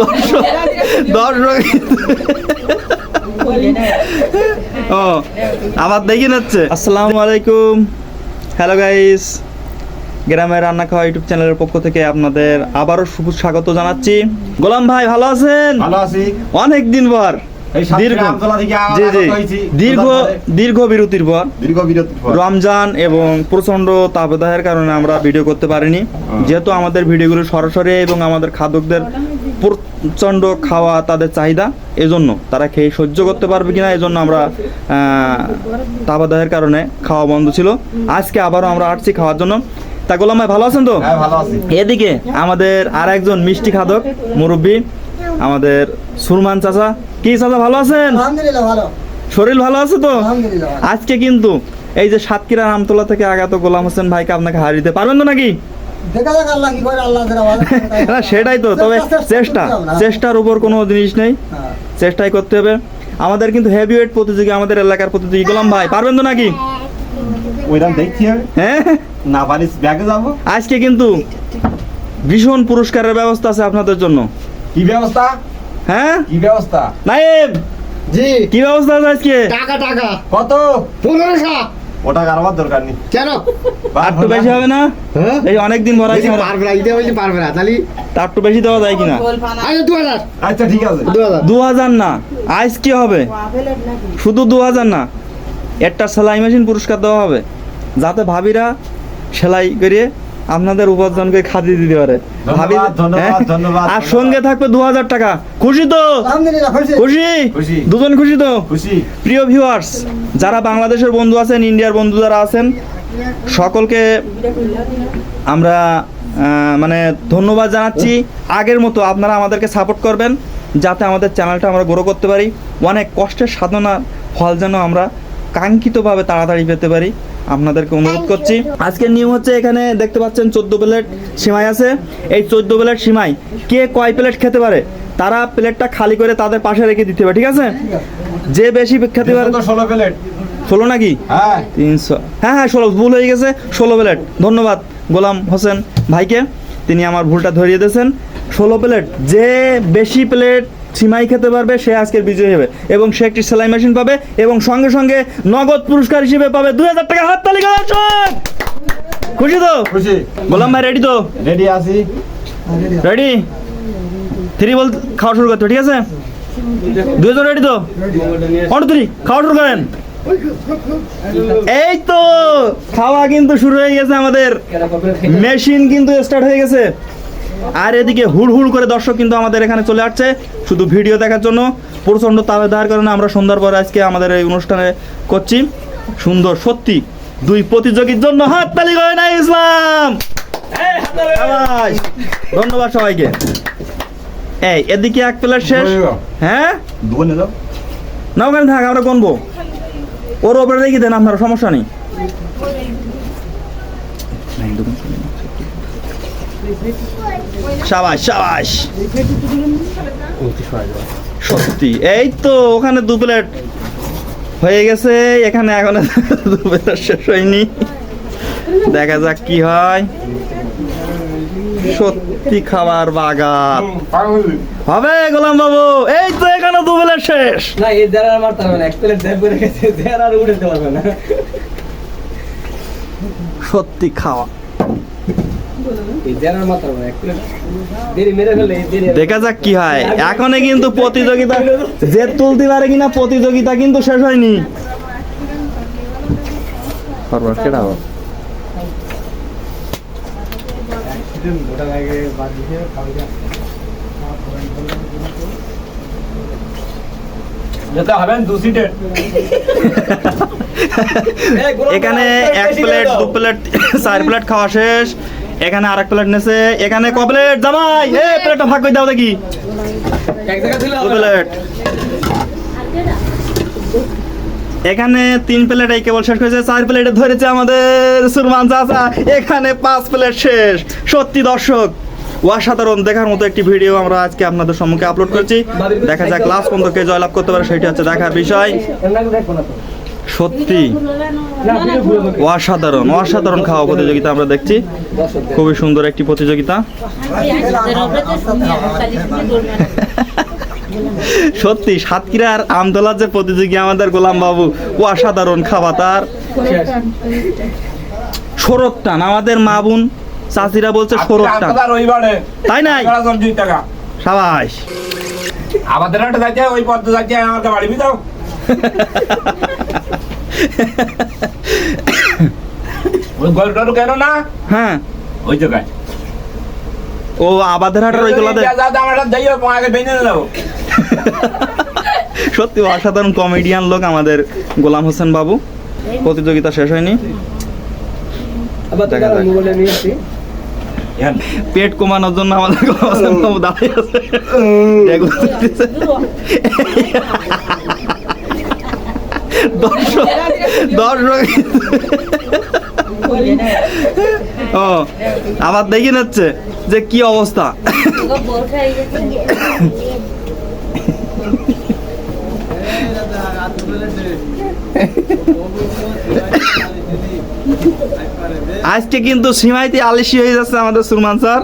দর্শক দর্শক। ও আবার দেখি যাচ্ছে আসসালামু আলাইকুম। হ্যালো গাইস গ্রামের রান্না খাওয়া ইউটিউব চ্যানেলের পক্ষ থেকে আপনাদের আবারও শুভ স্বাগত জানাচ্ছি। গোলাম ভাই ভালো আছেন? ভালো আছি। অনেক দিন পর। দীর্ঘ। দীর্ঘ বিরতির পর। দীর্ঘ বিরতির পর। রমজান এবং প্রচণ্ড তাপদাহের কারণে আমরা ভিডিও করতে পারিনি। যেহেতু আমাদের ভিডিওগুলো সরাসরি এবং আমাদের খাদকদের প্রচণ্ড খাওয়া তাদের চাহিদা এজন্য তারা খেয়ে সহ্য করতে পারবে কিনা এজন্য আমরা তাপদাহের কারণে খাওয়া বন্ধ ছিল। আজকে আবারও আমরা আসছি খাওয়ার জন্য। তা গোলাম ভাই ভালো আছেন তো? হ্যাঁ এদিকে আমাদের আর একজন মিষ্টি খাদক মুরব্বী আমাদের সুরমান চাচা। কি চাচা ভালো আছেন? শরীর ভালো আছে তো? আজকে কিন্তু এই যে সাতক্ষীরা নামতলা থেকে আগত গোলাম হোসেন ভাইকে আপনাকে হারিয়ে দিতে পারবেন তো নাকি? দেখা যাক আল্লাহ কি করে আল্লাহ যারা ভালো না সেটাই তো তবে চেষ্টা চেষ্টার উপর কোনো জিনিস নেই। হ্যাঁ। চেষ্টাই করতে হবে। আমাদের কিন্তু হেভি ওয়েট প্রতিযোগী আমাদের এলাকার প্রতিযোগী গোলাম ভাই পারবেন তো নাকি? ওইরকম দেখছি হ্যাঁ? না পারিস ব্যাগে যাব। আজকে কিন্তু ভীষণ পুরস্কারের ব্যবস্থা আছে আপনাদের জন্য। কি ব্যবস্থা? হ্যাঁ? কি ব্যবস্থা? নাইব জি। কি ব্যবস্থা আছে আজকে? টাকা টাকা। কত? পনেরোশো। ওটা আর আমার দরকার নেই। কেন? একটু বেশি হবে না? হ্যাঁ? এই অনেক দিন ভরা বেশি পারবে না দিতে বলছি পারবে না। তাহলে তার একটু বেশি দেওয়া যায় কিনা? আচ্ছা দু হাজার। আচ্ছা ঠিক আছে। দু হাজার। দু হাজার না আইস কি হবে? শুধু দু হাজার না একটা সেলাই মেশিন পুরস্কার দেওয়া হবে। যাতে ভাবিরা সেলাই করে আপনাদের উপার্জনকে খাদিয়ে দিতে পারে। ভাবি ধন্যবাদ, হ্যাঁ? আর সঙ্গে থাকবে দু হাজার টাকা। খুশি তো? খুশি। দুজন খুশি তো? প্রিয় ভিউয়ার্স যারা বাংলাদেশের বন্ধু আছেন ইন্ডিয়ার বন্ধু যারা আছেন সকলকে আমরা মানে ধন্যবাদ জানাচ্ছি। আগের মতো আপনারা আমাদেরকে সাপোর্ট করবেন যাতে আমাদের চ্যানেলটা আমরা গ্রো করতে পারি। অনেক কষ্টের সাধনার ফল যেন আমরা কাঙ্ক্ষিতভাবে তাড়াতাড়ি পেতে পারি। আপনাদেরকে অনুরোধ করছি। আজকের নিয়ম হচ্ছে এখানে দেখতে পাচ্ছেন চোদ্দ প্লেট সিমাই আছে। এই চোদ্দ প্লেট সিমাই কে কয় প্লেট খেতে পারে? তারা প্লেটটা খালি করে তাদের পাশে রেখে দিতে হবে ঠিক আছে? যে বেশি খেতে পারে তো ষোলো প্লেট। ষোলো নাকি? হ্যাঁ। তিনশো। হ্যাঁ হ্যাঁ ষোলো ভুল হয়ে গেছে ষোলো প্লেট। ধন্যবাদ গোলাম হোসেন ভাইকে। তিনি আমার ভুলটা ধরিয়ে দিয়েছেন। ষোলো প্লেট যে বেশি প্লেট সিমাই খেতে পারবে সে আজকের বিজয়ী হবে। এবং সে একটি সেলাই মেশিন পাবে এবং সঙ্গে সঙ্গে নগদ পুরস্কার হিসেবে পাবে দুই হাজার টাকা হাত তালিকা খুশি তো? খুশি। গোলাম ভাই রেডি তো? রেডি আছি। রেডি থ্রি বল খাওয়া শুরু করতে ঠিক আছে? দুজন রেডি তো? ওয়ান থ্রি খাওয়া শুরু করেন। এই তো খাওয়া কিন্তু শুরু হয়ে গেছে আমাদের। মেশিন কিন্তু স্টার্ট হয়ে গেছে। আর এদিকে হুড় হুড় করে দর্শক কিন্তু আমাদের এখানে চলে আসছে। শুধু ভিডিও দেখার জন্য প্রচণ্ড তাপে দেওয়ার কারণে আমরা সন্ধ্যার পরে আজকে আমাদের এই অনুষ্ঠানে করছি। সুন্দর সত্যি দুই প্রতিযোগীর জন্য হাত তালি করে নাই ইসলাম। ধন্যবাদ সবাইকে। এই এদিকে এক প্লেট শেষ। হ্যাঁ? না ওখানে থাক আমরা গনবো ওর ওপরে রেখে দেন আপনার সমস্যা নেই। সাবাস সাবাস। সত্যি এই তো ওখানে দু প্লেট হয়ে গেছে এখানে এখন দু প্লেট শেষ হয়নি। দেখা যাক কি হয়। সত্যি খাবার বাগান। হবে গোলাম বাবু এই তো এখানে দু প্লেট শেষ। না এই দেড় আর মারতে পারবে না এক প্লেট দেড় করে গেছে দেড় আর উঠাতে পারবে না। সত্যি খাওয়া। দেখা যাক কি হয়। এখনে কিন্তু প্রতিযোগিতা যে তুলতে পারে কিনা প্রতিযোগিতা কিন্তু শেষ হয়নি। কেডা হবেন দু সিটের এখানে এক প্লেট দু প্লেট চার প্লেট খাওয়া শেষ। এখানে আরেক প্লেট নেছে। এখানে ক প্লেট জামাই? এ প্লেটটা ভাগ করে দাও দেখি। এক জায়গা ছিল দু প্লেট। এখানে তিন প্লেট এই কেবল শেষ হয়েছে চার প্লেটে ধরেছে আমাদের সুরমান চাচা। এখানে পাঁচ প্লেট শেষ। সত্যি দর্শক অসাধারণ দেখার মতো একটি ভিডিও আমরা আজকে আপনাদের সম্মুখে আপলোড করছি। দেখা যাক লাস্ট পর্যন্ত কে জয়লাভ করতে পারে, সেটি হচ্ছে দেখার বিষয়। সত্যি, অসাধারণ অসাধারণ খাওয়া প্রতিযোগিতা আমরা দেখছি। খুবই সুন্দর একটি প্রতিযোগিতা। সত্যি, সাতক্ষীরার আমতলার যে প্রতিযোগী আমাদের গোলাম বাবু, অসাধারণ খাওয়া তার। সরব টান, আমাদের মা বোন। চাচিরা বলছে সরব টান তাই নাই? সাবাস। আমাদের একটা যাইতে ওই পথে আমাকে বাড়ি দাও ওই গল্পটা কেন না? হ্যাঁ। ওই জায়গায় ও আবাদের হাটের ওই গোলাতে সত্যি অসাধারণ কমেডিয়ান লোক আমাদের গোলাম হোসেন বাবু। প্রতিযোগিতা শেষ হয়নি। আবার পেট কমানোর জন্য আমাদের গোলাম হোসেন বাবু দাঁড়িয়ে আছে। দর্শক দর্শক। ও আবার দেখে নিচ্ছে যে কি অবস্থা। আজকে কিন্তু সীমাইতে আলিশি হয়ে যাচ্ছে আমাদের সুরমান স্যার।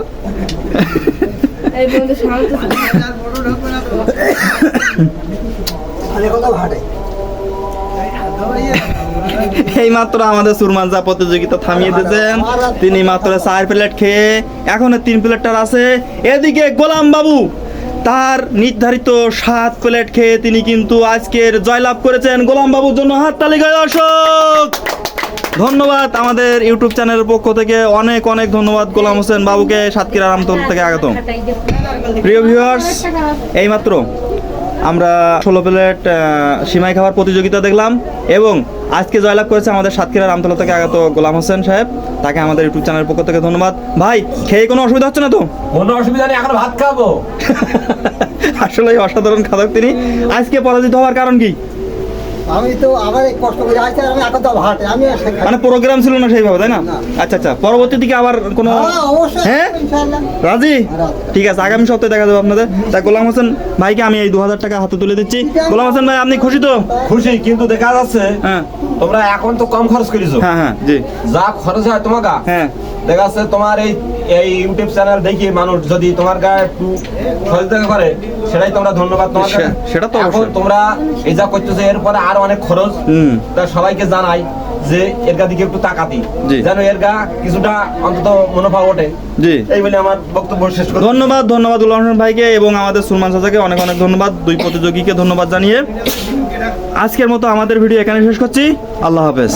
এই মাত্র আমাদের সুরমান স্যার প্রতিযোগিতা থামিয়ে দিয়েছেন। তিনি মাত্র চার প্লেট খেয়ে এখনও তিন প্লেটটার আছে। এদিকে গোলাম বাবু তার নির্ধারিত সাত প্লেট খেয়ে তিনি কিন্তু আজকের জয়লাভ করেছেন। গোলাম বাবুর জন্য হাত তালিকায় দর্শক ধন্যবাদ আমাদের ইউটিউব চ্যানেলের পক্ষ থেকে। অনেক অনেক ধন্যবাদ গোলাম হোসেন বাবুকে সাতক্ষীরা রামতল থেকে আগত। প্রিয় ভিউয়ার্স এইমাত্র আমরা ষোলো প্লেট সিমাই খাবার প্রতিযোগিতা দেখলাম এবং আজকে জয়লাভ করেছে আমাদের সাতক্ষীরা রামতলা থেকে আগত গোলাম হোসেন সাহেব। তাকে আমাদের ইউটিউব চ্যানেলের পক্ষ থেকে ধন্যবাদ। ভাই খেয়ে কোনো অসুবিধা হচ্ছে না তো? কোনো অসুবিধা নেই এখন ভাত খাব। আসলে অসাধারণ খাদক তিনি। আজকে পরাজিত হওয়ার কারণ কি? আমি তো আমার কষ্ট করে আসছি আমি এখন তো হাটে আমি মানে প্রোগ্রাম ছিল না সেইভাবে তাই না। আচ্ছা আচ্ছা পরবর্তী দিকে আবার কোনো হ্যাঁ, হ্যাঁ? ইনশাআল্লাহ। রাজি। ঠিক আছে আগামী সপ্তাহে দেখা যাবে আপনাদের। তাই গোলাম হোসেন ভাইকে আমি এই দু হাজার টাকা হাতে তুলে দিচ্ছি। গোলাম হোসেন ভাই আপনি খুশি তো? খুশি কিন্তু দেখা যাচ্ছে হ্যাঁ। তোমরা এখন তো কম খরচ করেছ। হ্যাঁ হ্যাঁ জি। যা খরচ হয় তোমাকে হ্যাঁ। দেখা যাচ্ছে তোমার এই এই ইউটিউব চ্যানেল দেখি মানুষ যদি তোমার গায়ে একটু সহযোগিতা করে সেটাই তোমরা ধন্যবাদ তোমার সেটা তো এখন তোমরা এই যা করতেছো এরপরে আরও অনেক খরচ। তা সবাইকে জানাই যে এর গা দিকে একটু তাকাতি। যেন এর গা কিছুটা অন্তত মনোভাব ওঠে। জি। এই বলে আমার বক্তব্য শেষ করি। ধন্যবাদ ধন্যবাদ উল্লাহ হোসেন ভাইকে এবং আমাদের সুলমান চাচাকে অনেক অনেক ধন্যবাদ। দুই প্রতিযোগীকে ধন্যবাদ জানিয়ে। আজকের মতো আমাদের ভিডিও এখানে শেষ করছি। আল্লাহ হাফেজ।